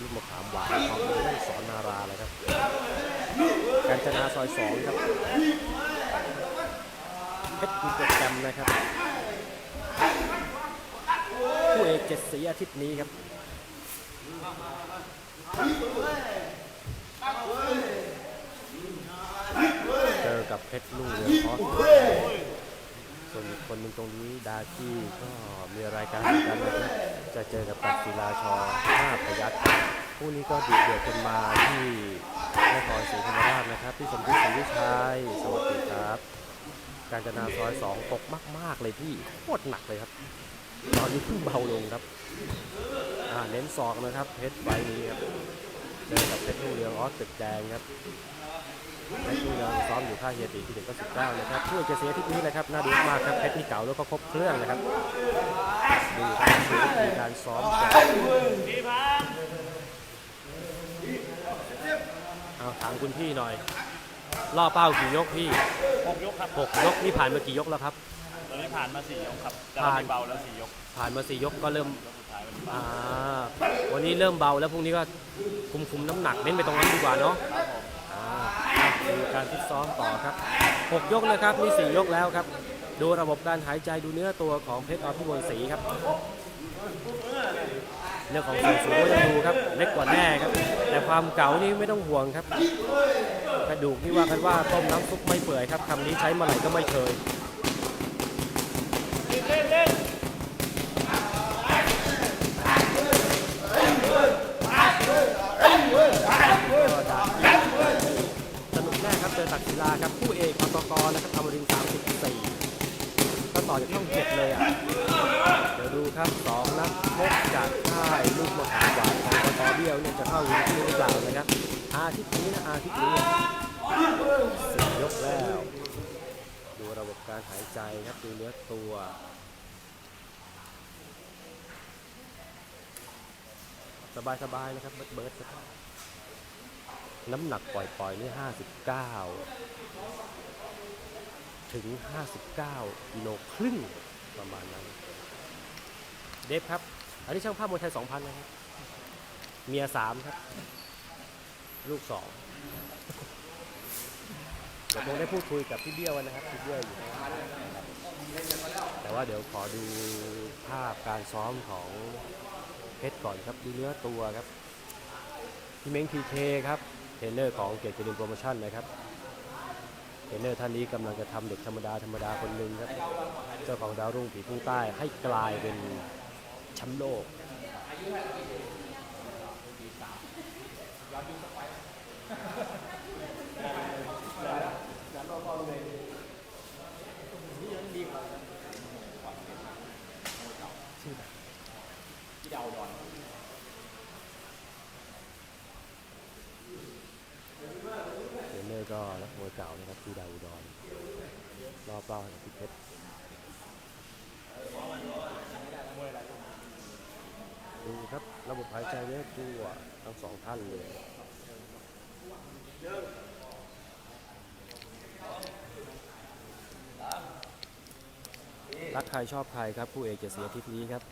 ลูกมะขามหวานของเมืองสอนนาราเลยครับกาญจนาซอยสองครับเพชรดูโปรแกรมนะครับผู้เอกเจ็ดสีอาทิตย์นี้ครับเจอกับเพชรลูกเรือคอส ส่วนอีกคนหนึ่งตรงนี้ดากี้ก็มีรายการเหมือนกันนะครับจะเจอกับตักศิลาชอห้าพยัคฆ์คู่นี้ก็ดุเดือดกันมาที่นครศรีธรรมราชนะครับที่สมคิดศรีวิชัยสวัสดีครับ การจนาซอยสองตกมาก ๆ เลยพี่โคตรหนักเลยครับ ตอนนี้เพิ่งเบาลงครับเน้นศอกนะครับเพชรไฟนี้ครับเจอกับเพชรลูกเรืองออสตึกแดงครับเพชรลูกเรือง ซ้อมอยู่ค่ายเฮียตีที่หนึ่งก็สิบเก้านะครับช่วยจะเสียทิศนี้นะครับน่าดูมากครับเพชรนี่เก่าแล้วก็ครบเครื่องนะครับดูการดูวิธีการซ้อมกันเอาถามคุณพี่หน่อยล่อเป้ากี่ยกพี่หกยกครับหกยกนี่ผ่านมากี่ยกแล้วครับตอนนี้ผ่านมาสี่ยกครับแต่ผ่าเรานไม่เบาแล้วสี่ยก ผ่านมาสี่ยกก็เริ่มยกสุดท้ายมันเบาอ่าวันนี้เริ่มเบาแล้วพรุ่งนี้ก็คุมคุมน้ำหนักเน้นไปตรงนั้นดีกว่าเนาะครับผมอ่า ดูการฟิตซ้อมต่อครับหกยกนะครับนี่สี่ยกแล้วครับ ดูระบบการหายใจดูเนื้อตัวของเพชรอภิมลศรีครับ เรื่องของส่วนสูงก็ยังดูครับเล็กกว่าแน่ครับ แต่ความเก่านี่ไม่ต้องห่วงครับ กระดูกนี่ว่ากันว่าต้มน้ำซุปไม่เปื่อยครับคำนี้ใช้มาไหร่ก็ไม่เคย ก็ดาบสนุกแน่ครับเจอตักศิลาครับคู่เอกอัตกรนะครับอมรินทร์34ก็ต่อจากช่องเจ็ดเลยอะ เดี๋ยวดูครับสองนักพกจากค่ายลูกมะขามหวานของกตเบี้ยวเนี่ยจะเข้าวินที่หรือเปล่านะครับอาทิตย์นี้นะอาทิตย์นี้สี่ยกแล้ว ดูระบบการหายใจครับดูเนื้อตัว สบายๆนะครับ เบิร์ดเบิร์ดครับน้ำหนักปล่อยๆนี่59ถึง 59กิโลครึ่งประมาณนั้น เดฟครับ อันนี้ช่างภาพมวยไทย 2,000 นะครับ เมีย 3 ครับ ลูก 2เดี๋ยวคงได้พูดคุยกับพี่เบี้ยวนะครับ พี่เบี้ยวอยู่ แต่ว่าเดี๋ยวขอดูภาพการซ้อมของ เพชรก่อนครับดูเนื้อตัวครับพี่เม้งพีเคครับเทรนเนอร์ของเกียรติกรินโปรโมชั่นนะครับเทรนเนอร์ท่านนี้กำลังจะทำเด็กธรรมดาธรรมดาคนหนึ่งครับเจ้าของดาวรุ่งผีพุ่งใต้ให้กลายเป็นแชมป์โลก ก็นักมวยเก่านะครับที่ดาวอุดรรอบเป้ากับพิเพชรดูครับระบบหายใจเนื้อตัวทั้งสองท่านเลยรักใครชอบใครครับผู้เอกจะเสียทิศนี้ครับ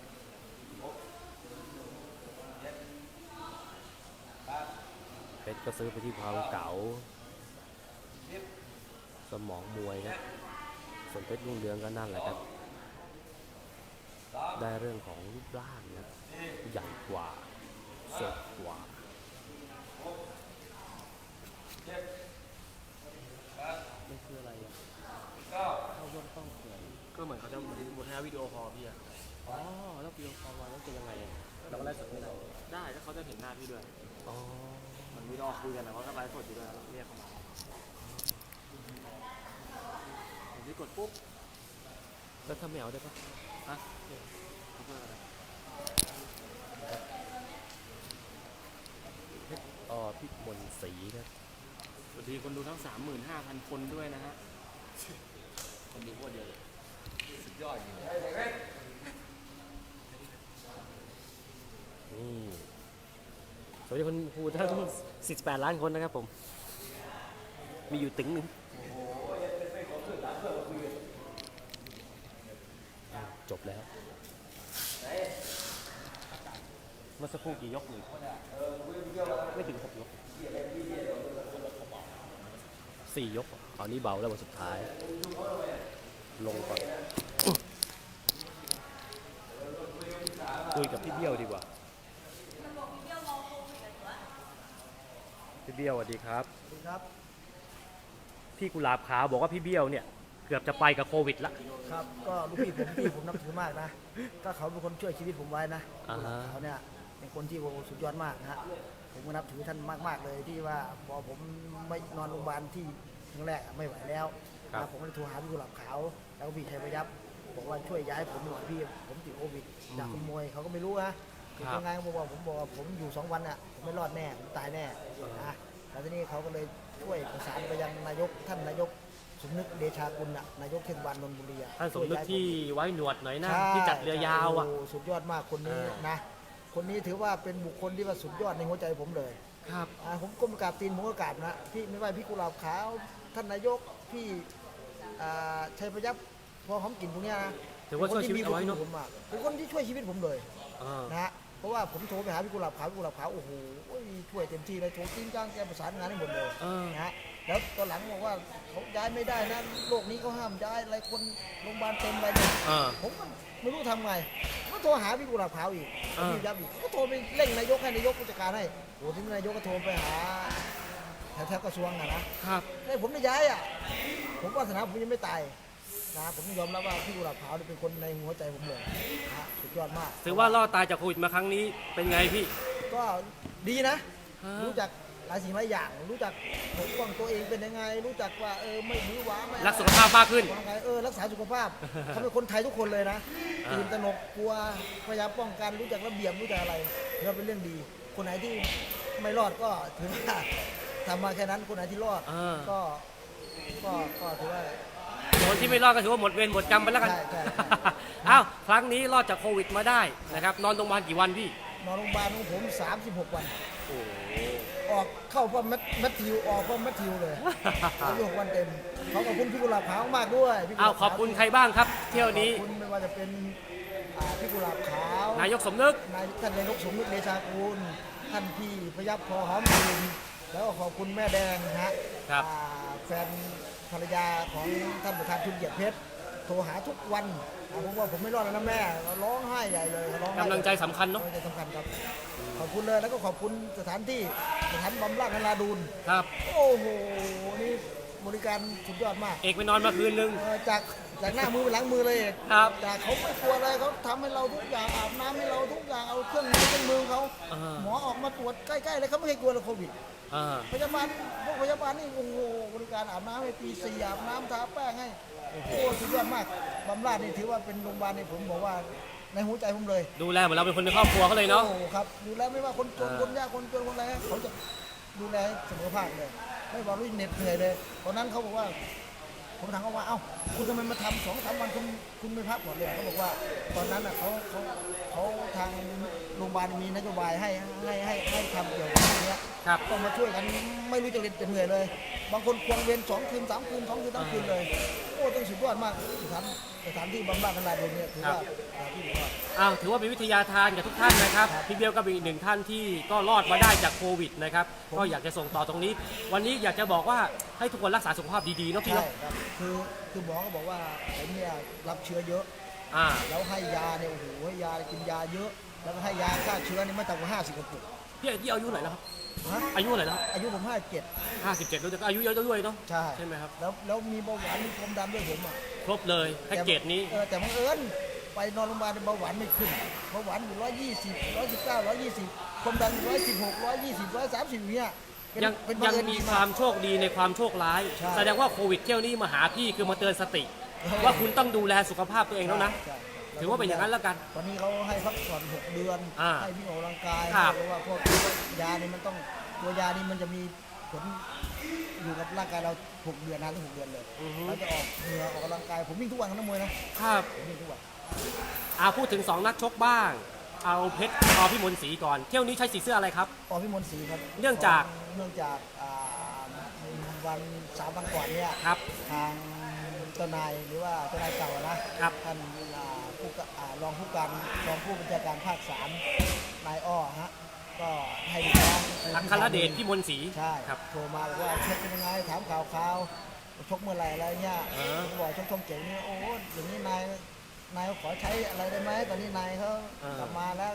เพชรก็ซื้อไปที่ความเก๋า สมองมวยครับส่วนเพชรรุ่งเรืองก็นั่นแหละครับ ได้เรื่องของรูปร่างนะใหญ่กว่าสดกว่ามันคืออะไรอะเข้าร่วมต้องเขื่อนก็เหมือนเขาจะบนท้ายวิดีโอคอลพี่อะอ๋อแล้วปีพอมาแล้วเป็นยังไงอะเราก็ไล่สดไม่ได้ได้ถ้าเขาจะเห็นหน้าพี่ด้วยอ๋อมันวิดีโอคุยกันนะเขาก็ไลฟ์สดอยู่ด้วยเรียกเขามา เดี๋กดปุ๊บแล้วทำไม่เอได้ปะฮะพิ่อ๋อพี่บนต์ศรีนะสวัสดีคนดูทั้ง 35,000 คนด้วยนะฮะ คนดูโคตรเยอะเลยสุดยอดจริงนี่สวัสดีคนผู้ทั้ง48 ล้านคนนะครับผม มีอยู่ตึงหนึ่ง จบแล้ว เมื่อสักครู่กี่ยกหนึ่งไม่ถึงหกยกสี่ยกตอนนี้เบาแล้ววันสุดท้าย ลงก่อนคุยกับพี่เบี้ยวดีกว่า พี่เบี้ยวสวัสดีครับ ครับ พี่กุหลาบขาวบอกว่าพี่เบี้ยวเนี่ย เกือบจะไปกับโควิดละ ครับก็ลูกพี่ผมที่ผมนับถือมากนะก็เขาเป็นคนช่วยชีวิตผมไว้นะอ่าฮะ เขาเนี่ยเป็นคนที่โอ้โหสุดยอดมากนะฮะผมก็นับถือท่านมาก ๆ เลยที่ว่าพอผมไม่นอนโรงพยาบาลที่ครั้งแรกอะไม่ไหวแล้วนะผมก็เลยโทรหาพี่กุหลาบขาวแล้วก็พี่ชัยพยับบอกว่าช่วยย้ายผมหน่อยพี่ผมติดโควิดจากคนมวยเขาก็ไม่รู้นะคือยังไงเขาบอกว่าผมบอกว่าผมอยู่สองวันอะผมไม่รอดแน่ผมตายแน่นะแล้วทีนี้เขาก็เลยช่วยประสานไปยังนายกท่านนายก สมนึกเดชากุลน่ะนายกเทศบาลนนทบุรีอะท่านสมนึกที่ไว้หนวดหน่อยนะใช่ที่จัดเรือยาวอะ โสุดยอดมากคนนี้อ่านนะ คนนี้ถือว่าเป็นบุคคลที่ว่าสุดยอดในหัวใจผมเลยครับอ่าผมก้มกราบตีนผมก็กราบนะพี่ไม่ว่าพี่กุหลาบขาวท่านนายกพี่อ่าชัยพยับพอหอมกลิ่นพวกเนี้ยนะถือว่าช่วยชีวิตเอาไว้เนอะป็คที่มีบุญคุณผมมากเป็นคนที่ช่วยชีวิตผมเลย อ่า นะฮะเพราะว่าผมโทรไปหาพี่กุหลาบขาวพี่กุหลาบขาวโอ้โหช่วยเต็มที่เลยโทรจริงจังแกประสานงานให้หมดเลยเออ นะฮะ แล้วตอนหลังบอกว่าเขาย้ายไม่ได้นะโลกนี้เขาห้ามย้ายอะไรคนโรงพยาบาลเต็มไปเนี่ยอ่าผมก็ไม่รู้ทำไงก็โทรหาพี่กุหลาบขาวอีกอ่า พี่ยับอีกก็โทรไปเร่งนายกให้นายกผู้จัดการให้โอ้ที่นายกก็โทรไปหาแถวๆกระทรวงอะนะ ครับให้ผมได้ย้ายอะ ผมวาสนาผมยังไม่ตายนะ ผมยอมรับว่าพี่กุหลาบขาวนี่เป็นคนในหัวใจผมเลยนะฮะสุดยอดมากถือว่ารอดตายจากโควิดมาครั้งนี้เป็นไงพี่ ก็ดีนะ ฮะ รู้จัก หลายสิ่งหลายอย่าง รู้จักปกป้องตัวเองเป็นยังไง รู้จักว่าเออไม่หวือหวาไม่รักสุขภาพมากขึ้น ว่าไงเออรักษาสุขภาาพเขาเป็นคนไทยทุกคนเลยนะอ่า ตื่นตระหนกกลัวพยายามป้องกันรู้จักระเบียบรู้จักอะไรถือว่าเป็นเรื่องดี คนไหนที่ไม่รอดก็ถือว่าทำมาแค่นั้นคนไหนที่รอดอ่าก็ก็ก็ถือว่า คนที่ไม่รอดก็ถือว่าหมดเวรหมดกรรมไปแล้วกัน ใช่ใช่ใช่ อ้าวครั้งนี้รอดจากโควิดมาได้นะครับ นอนโรงพยาบาลกี่วันพี่ นอนโรงพยาบาลของผม 36 วัน โอ้โห ออกเข้าพร้อมแมทแมทธิวออกพร้อมแมทธิวเลย36วันเต็มเขาขอบคุณพี่กุหลาบขาวมากด้วยพี่กุหอ้าลาวบขอบคุณใครบ้างครับ เที่ยวนี้ขอบคุณไม่ว่าจะเป็นอ่าพี่กุหลาบขาวนายกสมนึก นายท่านนายกสมนึกเดชากุลท่านพี่พยับพอหอมกลิ่นแล้วก็ขอบคุณแม่แดงนะฮะครับ อ่าแฟนภรรยาของท่านประธานทุนเหยียดเพชร โทรหาทุกวันอ่าผมว่าผมไม่รอดแล้วนะแม่ร้องไห้ใหญ่เลยร้องไห้กำลังใจสำคัญเนอะกำลังใจสำคัญครับ ขอบคุณเลยแล้วก็ขอบคุณสถานที่สถานบำราศนราดูนครับ โอ้โหนี่บริการสุดยอดมากเอกไปนอนมาคืนนึง เออจากจากหน้ามือไปหลังมือเลยเอกครับ จากเขาไม่กลัวอะไรเขาทำให้เราทุกอย่างอาบน้ำให้เราทุกอย่างเอาเครื่องมือเครื่องมือเขาอ่า หมอออกมาตรวจใกล้ๆเลยเขาไม่เคยกลัวเลยโควิด อ่า พยาบาลพวกพยาบาลนี่โอ้โหบริการอาบน้ำให้ปีสี่อาบน้ำทาแป้งให้ โอ้โหสุดยอดมากบำราศนี่ถือว่าเป็นโรงพยาบาลในผมบอกว่าในหัวใจผมเลยดูแลเหมือนเราเป็นคนในครอบครัวเขาเลยเนาะ โอ้โหครับดูแลไม่ว่าคนจนอ่าคนยากคนจนคนอะไรเขาจะดูแลเสมอภาคเลย ไม่บอกรู้เหน็ดเหนื่อยเลยตอนนั้นเขาบอกว่าผมถามเขาว่าเอ้าคุณทำไมมาทำสองสามวันคุณ คุณไม่พักก่อนเลยเขาบอกว่า ตอนนั้นอะเขาเขาเขาทางโรงพยาบาลมีนโยบายให้ให้ให้ให้ทำเกี่ยวกับเรื่องเนี้ยครับ ต้องมาช่วยกันไม่รู้จะเรียนจะเหนื่อยเลย บางคนควงเวียนสองคืนสามคืนสองคืนสามคืนเลย โอ้ต้องสุดยอดมากสถานสถานที่บำบัดกันลาดเนี่ยถือว่าสถานที่ถือว่าอ้าวถือว่าเป็นวิทยาทานกับทุกท่านนะครับครับพี่เบลก็เป็นอีกหนึ่งท่านที่ก็รอดมาได้จากโควิดนะครับก็อยากจะส่งต่อตรงนี้ วันนี้อยากจะบอกว่าให้ทุกคนรักษาสุขภาพดีๆเนาะพี่ใช่เนาะ ครับ คือคือหมอก็บอกว่าผมเนี่ยรับเชื้อเยอะ อ่า แล้วให้ยาเนี่ยโอ้โหให้ยากินยาเยอะ แล้วก็ให้ยาฆ่าเชื้อนี่ไม่ต่ำกว่า50กระปุกพี่พี่อายุเท่าไหร่แล้วครับ ฮะอายุเท่าไหร่แล้วอายุผมห้าสิบเจ็ดแล้วแต่ก็อายุเยอะด้วยเนาะ57ใช่ใช่ไหมครับ แล้วแล้วมีเบาหวานมีความดันด้วยผมอะครบเลยแพ็กเกจนี้ เออแต่บังเอิญไปนอนโรงพยาบาลเบาหวานไม่ขึ้นเบาหวานอยู่120 119 120ความดันอยู่116 120 130อย่างเงี้ยเป็นยังเป็นยังบัเอิญมีดีความมโชคดีในความโชคร้าย ใช่ แสดงว่าโควิดเที่ยวนี้มาหาพี่คือมาเตือนสติเออ ว่าคุณต้องดูแลสุขภาพตัวเองแล้วนะใช่ถือว่าเป็นอย่างนั้นแล้วกัน ตอนนี้เขาให้พักผ่อน6เดือน อ่าให้วิ่งออกกำลังกายครับเพราะว่าพวกยานี่มันต้องตัวยานี่มันจะมีผลอยู่กับร่างกายเรา6เดือนนานถึง6เดือนเลยอือฮึ เราจะออกเหงื่อออกกำลังกายผมวิ่งทุกวันนะนักมวยนะครับผมวิ่งทุกวันอาพูดถึง2นักชกบ้าง เอาเพชรอพิมลศรีก่อน เที่ยวนี้ใช้สีเสื้ออะไรครับอพิมลศรีครับเนื่องจาก เนื่องจากอ่าวันสามวันก่อนเนี่ย ครับ ทาง เจ้านายหรือว่าเจ้านายเก่านะครับ ท่านอ่าผู้กะอ่ารองผู้การรองผู้บัญชาการภาคสามนายอ้อฮะก็ให้ลูกน้องอัครเดชพิมลศรีใช่ครับ โทรมาบอกว่าเช็คเป็นยังไงถามข่าวข่าวชกเมื่อไหร่อะไรเงี้ยเออ ผมบอกชกช่องเจ๋งนี่โอ้อย่างนี้นายนายขอใช้อะไรได้ไหมตอนนี้นายเขาเออกลับมาแล้ว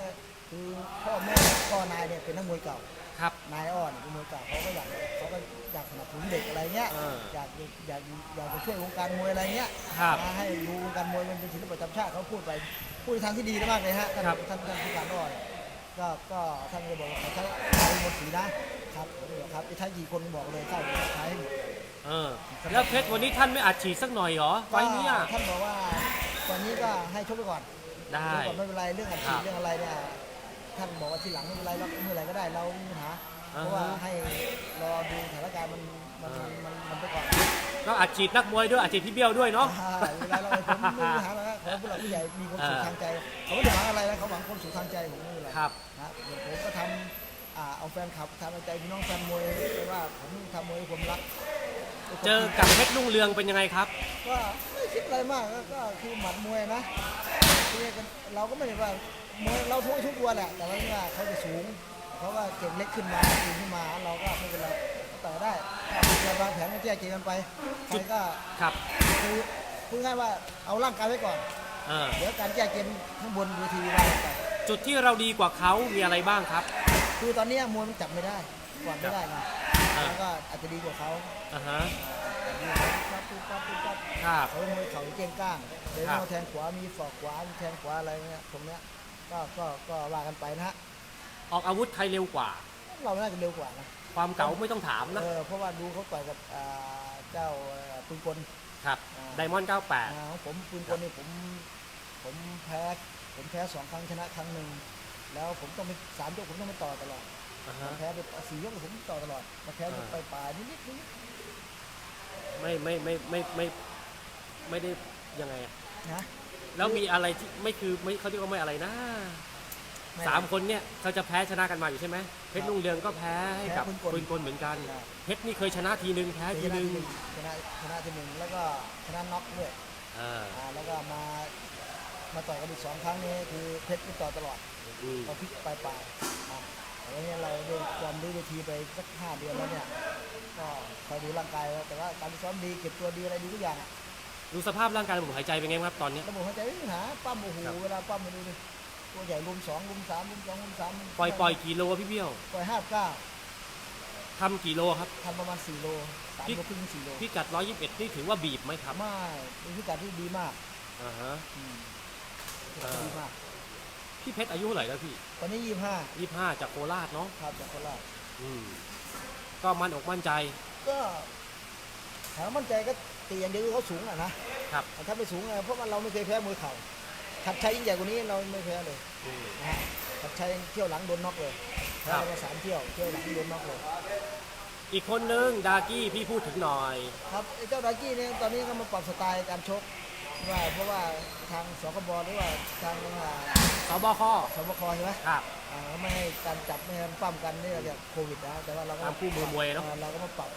คือพ่อแม่พ่อนายเนี่ยเป็นนักมวยเก่า ครับ นายอ้อนเป็นมวยเก่าเขาก็อยากเขาก็ อยากสนับสนุนเด็กอะไรเงี้ยเอออยากอยากอยากจะช่วยวงการมวยอะไรเงี้ยครับมาให้ดูวงการมวยมันเป็นศิลปะประจำชาติเขาพูดไปพูดในทางที่ดีมากเลยฮะท่านครับท่านท่านผู้การอ้อนก็ก็ท่านก็บอกว่าเขาใช้ใช้หมดสีนะครับผมบอกครับใช้กี่คนบอกเลยใช่ใช้หมดเออแล้วเพชรวันนี้ท่านไม่อัดฉีดสักหน่อยเหรอไฟล์เนี้ยก็ท่านบอกว่าตอนนี้ก็ให้ชกไปก่อนได้ชกก่อนไม่เป็นไรเรื่องอัดฉีครัดบเรื่องอะไรเนี่ยท่านบอกว่าทีหลังไม่เป็นไรเราเมื่อไหรก็ได้เราไม่มีปัญหาอ่าฮะเพราะว่าให้รอ ดูสถานการณ์มันมันมันมันมันไปก่อนก็อัดฉีดนักมวยด้วยอัดฉีดพี่เบี้ยวด้วยเนาะ อ่าเวลาเราผมไม่มีปัญหาแล้วนะขอให้ผู้หลักผู้ใหญ่มีความสุขอ่าทางใจเขาไม่ได้หวังอะไรนะเขาหวังความสุขทางใจผมไม่มีอะไร ครับนะเดี๋ยวผมก็ทำอ่าเอาแฟนคลับทำใจพี่น้องแฟนมวยไม่ว่าผมทำมวยให้ผมรักเจอกับเพชรรุ่งเรืองเป็นยังไงครับ ก็ไม่คิดอะไรมากก็ก็คือหมัดมวยนะคือเราก็ไม่ได้ว่ามวยเราทุกทุกตัวแหละแต่ว่าเนี่ยเขาจะสูงเขาว่าเก่งเล็กขึ้นมาสูงขึ้นมาเราก็ไม่เป็นไรก็ ต่อได้ถ้าเราวางแผนกันแจ้เกมกันไปใครก็ครับคือพูดง่ายว่าเอาร่างกายไว้ก่อน เออเดี๋ยวการแก้เกมข้างบนเวทีว่ากันไปจุดที่เราดีกว่าเขามีอะไรบ้างครับ คือตอนเนี้ยมวยมันจับไม่ได้กวาดไม่ได้ไงอ่าแล้วก็อาจจะดีกว่าเขาอ่าฮะปั๊บปุ๊บปั๊บปุ๊บปั๊บครับ เขามวยเข่าเก่งก้างเดินครับเข้าแทงขวามีศอกขวามีแทงขวาอะไรเงี้ยตรงเนี้ยก็ก็ก็ว่ากันไปนะฮะออกอาวุธใครเร็วกว่า เราน่าจะเร็วกว่านะ ความเก๋าไม่ต้องถามนะเออเพราะว่าดูเขาต่อยกับอ่าเจ้าเอ่อปืนกลครับอ่าไดมอนด์อ่า98ของผมปืนกลนี่ผม ผมแพ้ ผมแพ้สองครั้งชนะครั้งหนึ่ง แล้วผมต้องไปสามยกผมต้องไปต่อตลอดอ่าผฮะ มแพ้ไปสี่ยกผมต่อตลอดมาแพ้อ่า ไปปลายนิดนิดนิดไม่ไม่ไม่ไม่ไม่ไม่ได้ยังไงอะนะ แล้วมีอะไรที่ไม่คือไม่เขาเรียกว่าไม่อะไรนะไม่ สามคนเนี่ยเขาจะแพ้ชนะกันมาอยู่ใช่ไหมเพชรรุ่งเรืองก็แพ้ให้กับแพ้ปืนกลปืนกลเหมือนกัน ครับ เพชรนี่เคยชนะทีนึงแพ้ทีนึงชนะชนะทีหนึ่งแล้วก็ชนะน็อกด้วยอ่าอ่าแล้วก็มามาต่อยกันอีกสองครั้งนี้คือเพชรนี่ต่อตลอดอืม พอพลิกปลายปลายๆอะแต่ว่าเนี่ยเราได้ยอมรู้เวทีไปสักห้าเดือนแล้วเนี่ยก็คอยดูร่างกายแล้วแต่ว่าการซ้อมดีเก็บตัวดีอะไรดีทุกอย่างอะดูสภาพร่างกายระบบหายใจเป็นไงครับตอนนี้ระบบหัวใจไม่มีปัญหาปั้มโอ้โหครับ เวลาปั้มมาดูดิ ตัวใหญ่รุมสองรุมสามรุมสองรุมสามปล่อยปล่อยกี่โลพี่เบี้ยวปล่อยห้าเก้าทำกี่โลครับ ทำประมาณสี่โลสามพี่ โลครึ่งสี่โลพิกัด 121 นี่ถือว่าบีบไหมครับไม่เป็นพิกัดที่ดีมากอ่าฮะ อืมอ่าดีมาก พี่เพชรอายุเท่าไหร่แล้วพี่ ตอนนี้ยี่ห้า25 จากโคราชเนาะครับจากโคราชอืมก็มั่นอกมั่นใจก็ถามว่ามั่นใจก็ตีอย่างเดียวคือเขาสูงอะนะครับ แต่ถ้าไม่สูงอะเพราะว่าเราไม่เคยแพ้มวยเข่า ขัดชัยยิ่งใหญ่กว่านี้เราไม่แพ้เลยอืมนะฮะขัดชัยเที่ยวหลังโดนน็อกเลยแพ้ครับไปสามเที่ยวเที่ยวหลังโดนน็อกเลย อีกคนนึงดากี้พี่พูดถึงหน่อย ครับไอ้เจ้าดากี้เนี่ยตอนนี้ก็มาปรับสไตล์การชกว่าเพราะว่าทางสคบหรือว่าทางอ่าสบคสบคใช่ไหมครับอ่าไม่ให้การจับไม่ให้ปั้มกันนี่เราเรียกโควิดนะแต่ว่าเราก็ตามคู่มือมวยเนอะอ่เราก็มาปรับ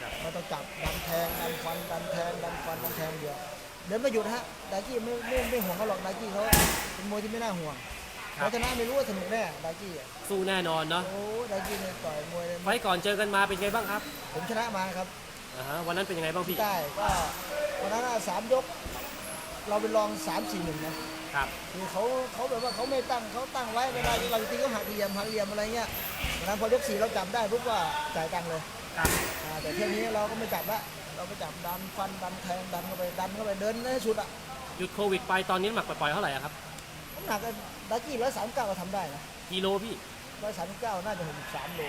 ครับไม่ต้องจับดันแทงดันฟันดันแทงดันฟันดันแทงเดียว เดินไม่หยุดฮะดากี้ไม่ไม่ไม่ห่วงเขาหรอกดากี้เขาเป็นมวยที่ไม่น่าห่วงครัเพบราะชนะไม่รู้ว่าสนุกแน่ดากี้อะสู้แน่นอนเนาะโอ้ดากี้เนี่ยต่อยมวยเนี่ยไฟต์ก่อนเจอกันมาเป็นไงบ้างครับผมชนะมาครับอ่าฮะวันนั้นเป็นยังไงบ้างพี่ได้ก็วันนั้นอะสามยก เราไปลองสามสี่หนึ่งนะครับ คือเขาเขาแบบว่าเขาไม่ตั้งเขาตั้งไว้เวลาเราตีเขาหักเหลี่ยมหักเหลี่ยมอะไรเงี้ยวันนั้นพอยกสี่เราจับได้ปุ๊บก็จ่ายตังค์เลยครับ อ่าแต่เที่ยวนี้เราก็ไม่จับละ เราไปจับดันฟันดันแทงดันเข้าไปดันเข้าไปเดินให้สุดอะหยุดโควิดไปตอนนี้น้ำหมักปล่อยๆเท่าไหร่อะครับน้ำหนักก็ดักกี้ร้อยสามเก้าก็ทำได้นะกิโลพี่ร้อยสามเก้าน่าจะหกสามโล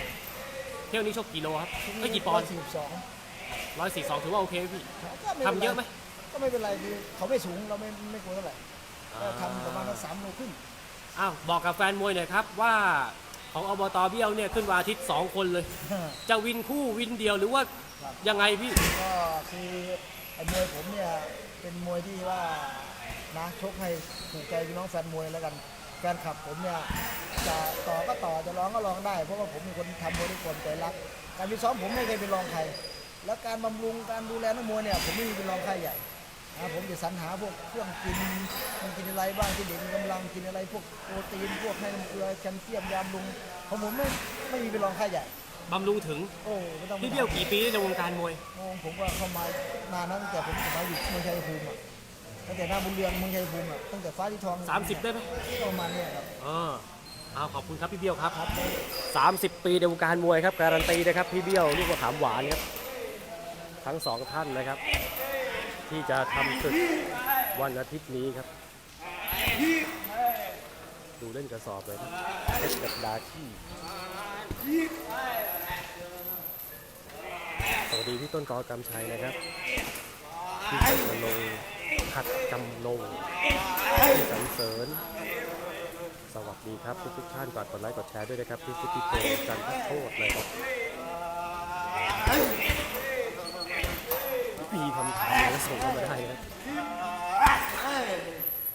เที่ยวนี้ชกกี่โลครับไม่กี่ปอนด์สี่สิบสองร้อยสี่สองถือว่าโอเคไหมพี่ก็ไม่ทำเยอะไหมก็ไม่เป็นไรคือเขาไม่สูงเราไม่ไม่กลัวเท่าไหร่ก็ทำประมาณสามโลครึ่งอ้าวบอกกับแฟนมวยหน่อยครับว่า ของอบตเบี้ยวเนี่ยขึ้นวันอาทิตย์สองคนเลย จะวินคู่วินเดียวหรือว่าครับ ยังไงพี่ ก็คือไอ้มวยผมเนี่ยเป็นมวยที่ว่านะชกให้ถูกใจพี่น้องแฟนมวยแล้วกันแฟนคลับผมเนี่ยจะต่อก็ต่อจะร้องก็ร้องได้ เพราะว่าผมเป็นคนทำมวยด้วยความใจรัก การฟิตซ้อมผมไม่เคยเป็นรองใคร แล้วการบำรุงการดูแลนักมวยเนี่ยผมไม่มีเป็นรองใครใหญ่ นะผมจะสรรหาพวกเครื่องกินมันกินอะไรบ้างที่เด็กมีกำลังกินอะไรพวกโปรตีนพวกให้น้ำเกลือแคลเซียมยามลุงของผมไม่ไม่มีเป็นรองใครใหญ่บำรุงถึงโอ้ไม่ต้องพี่เบี้ยวกี่ปีในวงการมวยโอ้ผมก็เข้ามานานนะตั้งแต่ผมสมัยอยู่เมืองชัยภูมิอะตั้งแต่หน้าบุญเรืองเมืองชัยภูมิอะตั้งแต่ฟ้าที่ทอง 30 ได้ไหมประมาณเนี้ยครับเออเอาขอบคุณครับพี่เบี้ยวครับครับ 30 ปีในวงการมวยครับการันตีนะครับพี่เบี้ยวลูกมะขามหวานครับทั้งสองท่านนะครับ ที่จะทำศึกวันอาทิตย์นี้ครับ ดูเล่นกระสอบเลยครับเพชรกับดาที่สวัสดีพี่ต้นกอกำชัยนะครับพี่จักรนงขัดจำนงพี่สันเสริญ สวัสดีครับทุกทุกท่านฝากกดไลค์กดแชร์ด้วยนะครับพี่พุทธิพงศ์จันทโทษนะครับ ปีทำทางแล้วส่งเข้ามาได้นะ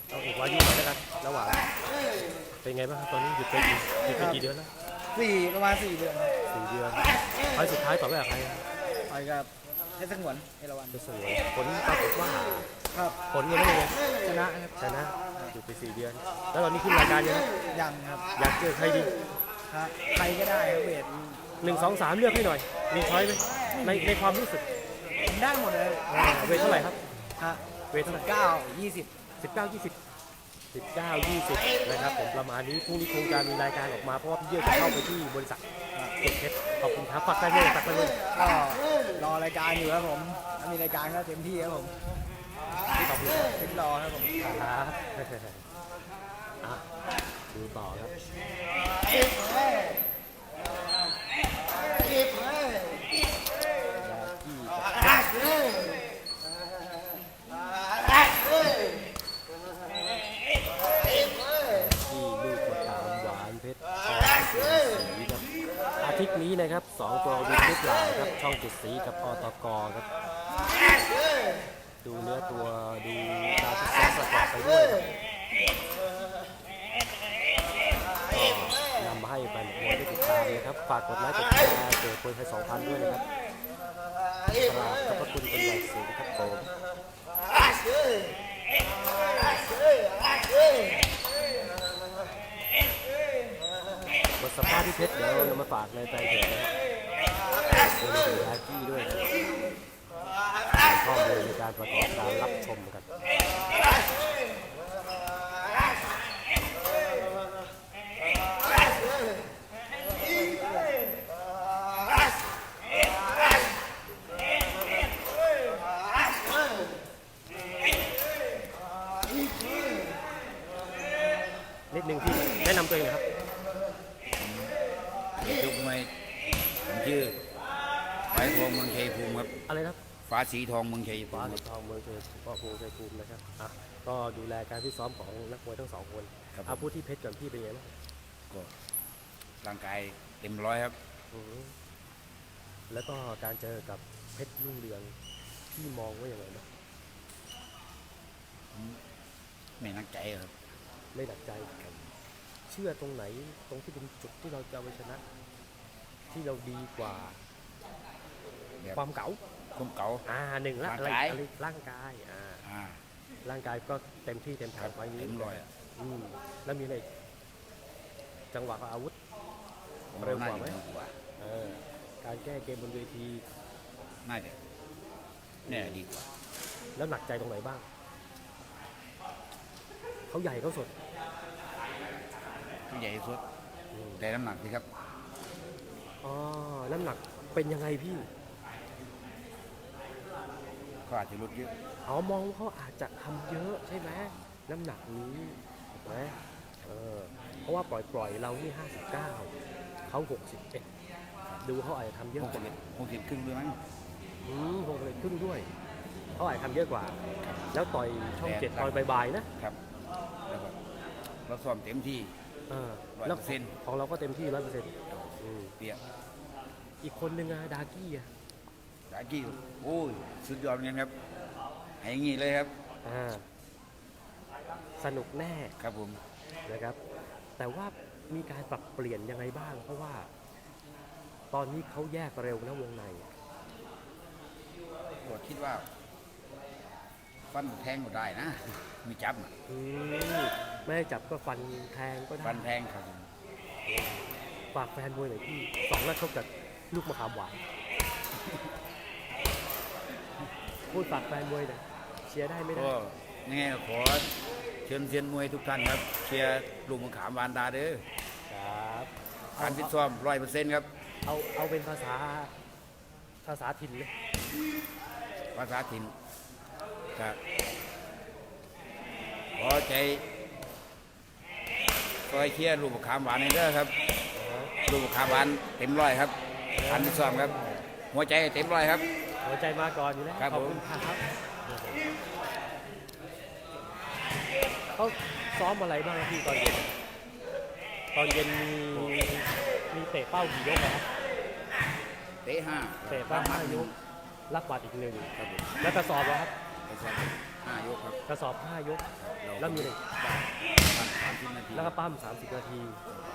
เอาอีกวายุมาแล้วกันระหว่างเป็นไงบ้างครับตอนนี้หยุดไปกี่หยุดไปกี่เดือนแล้วสี่ประมาณสี่เดือนครับสี่เดือนไฟล์สุดท้ายต่อไปกับใครครับไปกับเพชรสงวนเอราวันเป็นสวยผลปรากฏว่าครับผลยังไม่เลยชนะครับชนะหยุดไปสี่เดือน แล้วตอนนี้ขึ้นรายการยังครับยังครับอยากเจอใครดีครับใครก็ได้ครับเวทหนึ่งสองสามเลือกให้หน่อย มีช้อยไหมในในความรู้สึกผม ได้หมดเลยอ่าเวทเท่าไหร่ครับครับเวทเท่าไหร่เก้ายี่สิบสิบเก้ายี่สิบสิบเก้ายี่สิบนะครับผมประมาณนี้พรุ่งนี้คงจะมีรายการออกมาเพราะว่าพี่เยี่ยจะเข้าไปที่บริษัทเก็บเพชรขอบคุณครับฝากได้เลยฝากได้เลยก็รอรายการอยู่ครับผมถ้ามีรายการก็เต็มที่ครับผมขอบคุณครับเป็นรอครับผมครับอะดูต่อครับเก็บเลย ยากี้กับ ที่ลูกมะขามหวานเพชรทองสีครับอาทิตย์นี้นะครับสองตัววินทุกหลายครับช่องเจ็ดสีกับอตกครับ ดูเนื้อตัวดูดาวที่ซ้อมประกอบไปด้วยครับก็นำมาให้แฟนมวยได้ติดตามนะครับ ฝากกดไลค์กดแชร์เกิดคนไทยสองพันด้วยนะครับ กราบขอบพระคุณเป็นอย่างสูงครับผมบทสัมภาษณ์ที่เพชรเดี๋ยวเรามาฝากในแฟนเพจนะครับเป็นยากี้ด้วยข้อมูลในการประกอบการรับชมกันนิดนึงที่แนะนำตัวเองหนะครับ ยกมวยผมชื่อไว้ทองเมืองชัยภูมิครับ อะไรนะครับ ฟ้าสีทองเมืองชัยภูฟ้ามิเหรียญทองเมืองเชยพ่อภูชัยภูมินะครับอะก็ดูแลการที่ซ้อมของนักมวยทั้งสองคนครับเอาพูดที่เพชรก่อนพี่เป็นไงบ้างก็ร่างกายเต็มร้อยครับอือฮึแล้วก็การเจอกับเพชรรุ่งเรืองพี่มองว่าอย่างไรนะไม่นักใจครับไม่หนักใจ เชื่อตรงไหนตรงที่เป็นจุดที่เราจะเอาไปชนะ ที่เราดีกว่าแบบความเก๋า คุ้มเก่าอ่าหนึ่งละอะไรร่างกายอะไรร่างกายอ่าอ่า ร่างกายก็เต็มที่เต็มคทารังบไฟล์นี้เต็มร้อยอะ อืมแล้วมีอะไรอีกจังหวะกับอาวุธ ผมเร็วกน่าว่าจะไหมดีกว่าเออการแก้เกมบนเวที น่าจะน่าจะดีกว่าแล้วหนักใจตรงไหนบ้าง เขาใหญ่เขาสดผู้ใหญ่สุดอืมแต่น้ำหนักสิครับอ๋อน้ำหนักเป็นยังไงพี่ ก็อาจจะลดเยอะอ๋อมองว่าเขาอาจจะทำเยอะใช่ไหมน้ำหนักนี้ถูกไหมเออเพราะว่าปล่อยปล่อยๆเรานี่ห้าสิบเก้าเขาหกสิบเอ็ดดูเขาอาจจะทำเยอะหกกสิบว่า เอ็ดหกสิบครึ่งด้วยมั้ง อืมหกสิบเอ็ดครึ่งด้วย เขาอาจจะทำเยอะกว่า แล้วต่อยช่องเจ็ดแต่ต่อยบ่ายๆนะครับแล้วก็เราซ้อมเต็มที่ เออ100%แล้วของเราก็เต็มที่ร้อยเปอร์เซ็นต์เปียกอีกคนนึงอะดากี้อะ ดากี้โอ้ยสุดยอดเหมือนกันครับให้อย่างงี้เลยครับ อ่าสนุกแน่ครับผมนะครับ แต่ว่ามีการปรับเปลี่ยนยังไงบ้าง เพราะว่า ตอนนี้เขาแยกเร็วนะวงในก็คิดว่า ฟันแทงก็ได้นะ มีจับน่ะอืมไม่ให้จับก็ฟันแทงก็ได้ฟันแทงครับผมฝากแฟนมวยหน่อยที่สองนัดชกกับลูกมะขามหวาน พูดฝากแฟนมวยหน่อยเชียร์ได้ไม่ได้ ก็ยังไงก็ขอเชิญเซียนมวยทุกท่านครับเชียร์ลูกมะขามวานดาเด้อครับการฟิตซ้อมร้อยเปอร์เซ็นต์ครับ เอาเอาเป็นภาษาภาษาถิ่นเลยภาษาถิ่นครับขอใจคอยเชียร์ลูกมะขามหวานให้เด้อครับลูกมะขามหวานเต็มร้อยครับการฟิตซ้อมครับ หัวใจเต็มร้อยครับ หัวใจมาก่อนอยู่แล้วครับขอบผมคุณครับเขาซ้อมอะไรบ้างครับพี่ตอนเย็นตอนเย็นมีมีเตะเป้ากี่ยกนะครับเตะห้าเตะเป้าห้ายกรักบัตรอีกหนึ่งครับผมแล้วกระสอบอะครับกระสอบห้ายกครับกระสอบห้ายก เราแล้วมีอะไรพันสามสิบนาทีแล้วก็ปั้ม30 นาที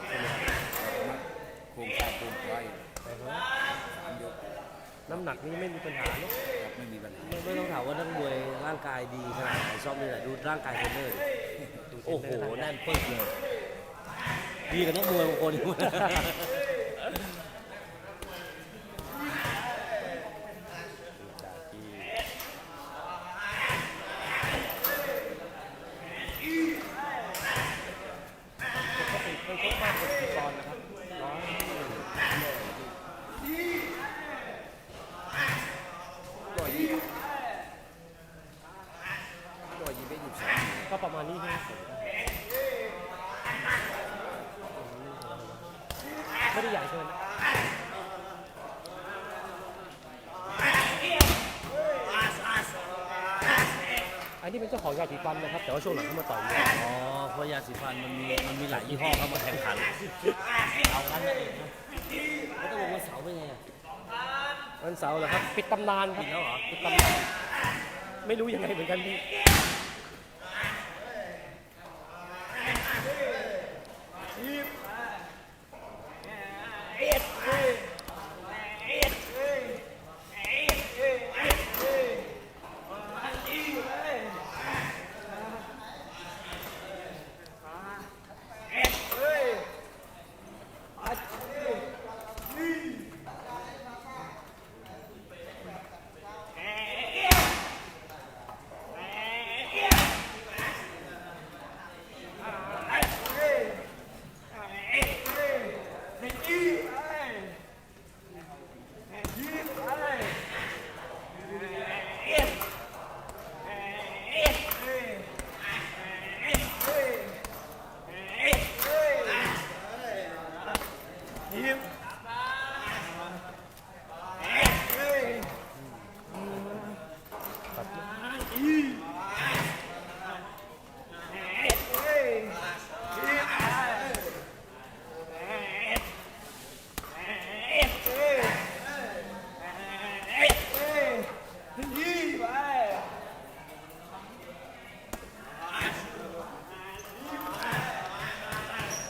ใช่ไหมครับโครงสร้างโครงไว้แต่ว่าสามยก น้ำหนักนี้ไม่มีปัญหาเนอะครับไม่มีปัญหาไม่ไม่ต้องถามว่านักมวยร่างกายดีขนาดไหนชอบนี่แหละดูร่างกายเทรนเนอร์ดิโอ้โห แน่นปึ๊กเลย ดีกับนักมวยบางคนอีก จากที่ปกติเคยชกมากกว่ากี่ปอนด์นะครับร้อย ร้อยยี่ร้อยยี่สิบเอ็ดสองก็ประมาณนี้ใช่ไมไม่ได้ใหญ่เกินอันนี้เป็นเจ้าของยาสีฟันนะครับ แต่ว่าช่วงหลังเขามาต่อยมวยอ๋อเพราะยาสีฟันมันมีมันมีหลายยี่ห้อเข้ามาแข่งขันเอากันนั่นเองครับแล้วตกลงวันเสาร์เป็นไงอะ วันเสาร์เหรอครับ ปิดตำนานครับ ปิดแล้วเหรอปิดตำนาน ไม่รู้ยังไงเหมือนกันพี่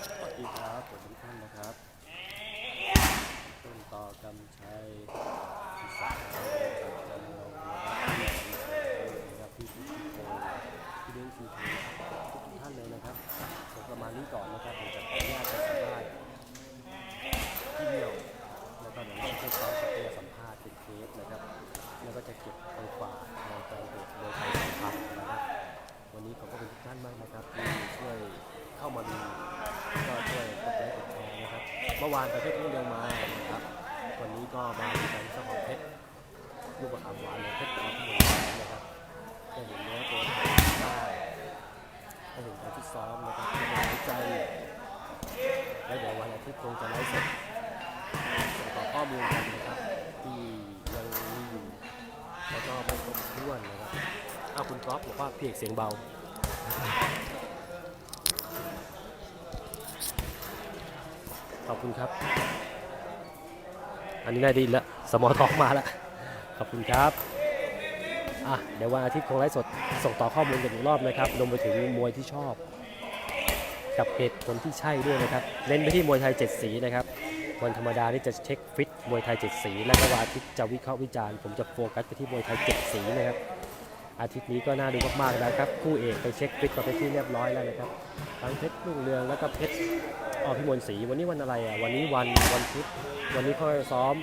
สวัสดีครับผมทุกท่านนะครับ ต้นต่อกำชัยพิสารจากจันทร์นงนะครับพี่สุธิพงศ์พี่เลี้ยงซีทีทุกท่านเลยนะครับผมประมาณนี้ก่อนนะครับผมจะขออนุญาตไปสัมภาษณ์พี่เดียว แล้วก็เดี๋ยวเราจะซ้อมจะเป็นสัมภาษณ์เป็นเทปนะครับ แล้วก็จะเก็บไปฝากในใจเด็กโดยใครสัมภาษณ์นะครับ วันนี้ขอบคุณทุกท่านมากนะครับที่ช่วยเข้ามาดูก็ช่วยกดไลค์กดแชร์นะครับ เมื่อ วานประเทศนี้ยังมานะครับ วันนี้ก็มาดูกันสองเพชรลูกประคำหวานเลยเพชรตาที่หนึ่งนะครับได้เห็นเนื้อตัวที่ได้ได้เห็นการที่ซ้อมนะครับที่มีหัวใจ แล้วเดี๋ยววันอาทิตย์คงจะไลฟ์สดส่งต่อข้อมูลกันนะครับที่ยังมีอยู่แล้วก็ไม่ครบถ้วนนะครับอ้าวคุณก๊อฟบอกว่าเพี่เอกเสียงเบา ขอบคุณครับ อันนี้ได้ดีแล้วสมอทอกมาแล้ว ขอบคุณครับอะเดี๋ยววันอาทิตย์คงไลฟ์สดส่งต่อข้อมูลกันอีกรอบนะครับรวมไปถึงมวยที่ชอบ กับเหตุผลที่ใช่ด้วยนะครับ เน้นไปที่มวยไทยเจ็ดสีนะครับ วันธรรมดานี่จะเช็คฟิตมวยไทยเจ็ดสี และก็วันอาทิตย์จะวิเคราะห์วิจารณ์ ผมจะโฟกัสไปที่มวยไทยเจ็ดสีนะครับ อาทิตย์นี้ก็น่าดูมากๆนะครับ คู่เอกไปเช็คฟิตมาเป็นที่เรียบร้อยแล้วนะครับทั้งเพชรรุ่งเรืองแล้วก็เพชรอ๋อพิมลศรีวันนี้วันอะไรอะวันนี้วันวันพุธวันนี้เขาซ้อม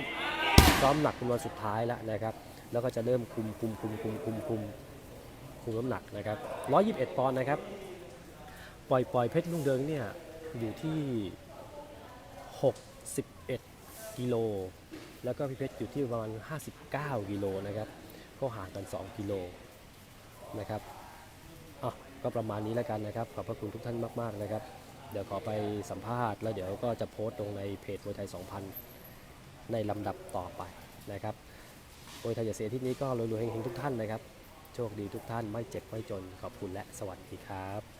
ซ้อมหนักเป็นวันสุดท้ายแล้วนะครับ แล้วก็จะเริ่มคุมคุมคุมคุมคุมคุมคุมน้ำหนักนะครับ121ปอนด์นะครับ ปล่อยปล่อยเพชรรุ่งเรืองเนี่ยอยู่ที่ 61กิโลแล้วก็พี่เพชรอยู่ที่ประมาณ59กิโลนะครับก็ห่างกัน 2 กิโล นะครับอะก็ประมาณนี้แล้วกันนะครับ ขอบพระคุณทุกท่านมาก ๆ นะครับ เดี๋ยวขอไปสัมภาษณ์ แล้วเดี๋ยวก็จะโพสต์ลงในเพจมวยไทย 2000 ในลำดับต่อไปนะครับมวยไทยอย่าเสียที่นี้ก็รวยๆเฮงๆทุกท่านนะครับ โชคดีทุกท่านไม่เจ็บไม่จนขอบคุณและสวัสดีครับ